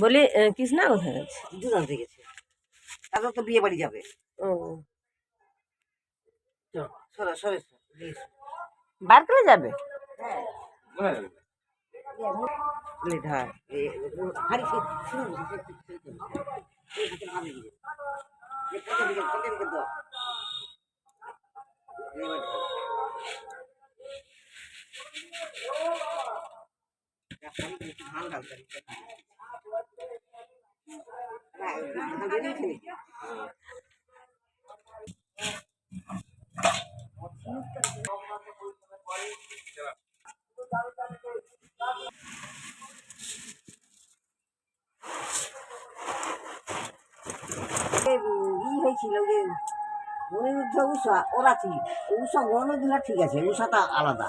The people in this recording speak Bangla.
বলি কৃষ্ণা কোথায় গেছে? দুধ আনতে গেছে। তারপর তো বিয়ে বাড়ি যাবে। ও। সরে সরে সরে। বারকালে যাবে? ले ই হয়েছিল যে মনিরুদ্ধ উষা ওরা ঠিক। উষা গণগুলা ঠিক আছে উষাটা আলাদা।